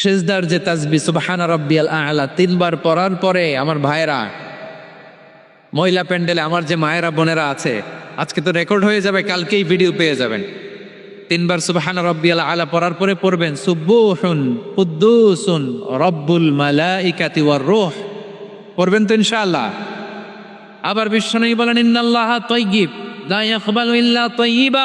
সেজদার যে তাজবি সুবহানা রব্বিয়াল আলা, তিনবার পড়ার পরে আমার ভাইয়েরা, মহিলা প্যান্ডেলে আমার যে মায়েরা, বোনেরা আছে, আজকে তো রেকর্ড হয়ে যাবে, কালকেই ভিডিও পেয়ে যাবেন। তিনবার সুবহানা রব্বিয়াল আলা পড়ার পরে পড়বেন সুব্বুহুন কুদ্দুসুন, রব্বুল মালা মালাইকাতি ওয়ার রূহ। পড়বেন তো ইনশাআল্লাহ। আবার বিশ্বনবী বলেন, ইন্নাল্লাহ তাইয়্যিব লা ইল্লা তাইয়্যিবা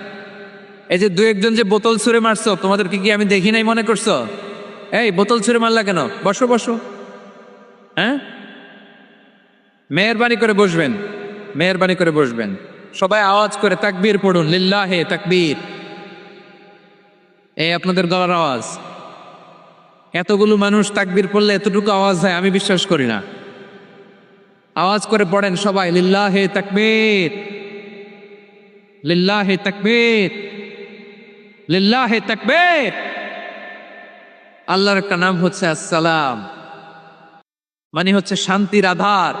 এই যে দু একজন যে বোতল ছুঁড়ে মারছো, তোমাদেরকে কি আমি দেখি নাই মনে করছ? এই, বোতল ছুঁড়ে মারলা কেন? বসো বসো। হ্যাঁ? মেহরবানি করে বসবেন, মেহরবানি করে বসবেন। সবাই আওয়াজ করে তাকবীর পড়ুন, লিল্লাহে তাকবীর। এই আপনাদের গলার আওয়াজ। এতগুলো মানুষ তাকবীর পড়লে এতটুকু আওয়াজ হয়, আমি বিশ্বাস করি না। আওয়াজ করে পড়েন সবাই, লিল্লাহে তাকবীর। লিল্লাহে তাকবীর। লিল্লাহে তাকবীর। আল্লাহর একটা নাম হচ্ছে আসসালাম। মানে হচ্ছে শান্তির আধার।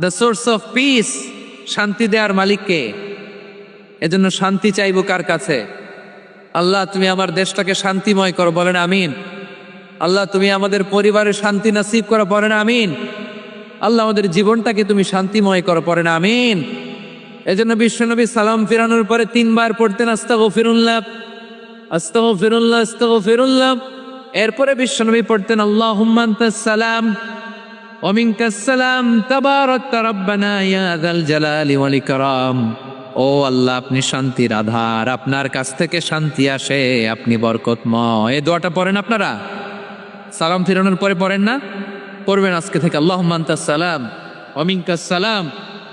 দ্য সোর্স অফ পিস শান্তি দেওয়ার মালিককে। এজন্য শান্তি চাইব কার কাছে? আল্লাহ, তুমি আমার দেশটাকে শান্তিময় করো, বলেন আমিন। আল্লাহ, তুমি আমাদের পরিবারের শান্তি নাসিব করো, বলেন আমিন। আল্লাহ, আমাদের জীবনটাকে তুমি শান্তিময় করো পরে না আমিন। এজন্য বিশ্বনবী সালাম ফিরানোর পরে তিনবার পড়তেন আস্তাগো ফিরুল্লাহ আস্তাগো ফিরুল্লাহ আস্তাগো ফিরুল্লাহ এরপরে বিশ্বনবী পড়তেন আল্লাহ সালাম অমিনকা সালাম তাবারাব্বানা ইয়া যাল জালালি ওয়াল ইকরাম। ও আল্লাহ, আপনি শান্তির আধার, আপনার কাছ থেকে শান্তি আসে, আপনি বরকতময়। এই দোয়াটা পড়েন আপনারা? সালাম ফিরানোর পরে পড়েন না? পড়বেন আজকে থেকে আল্লাহ সালাম অমিনকা সালাম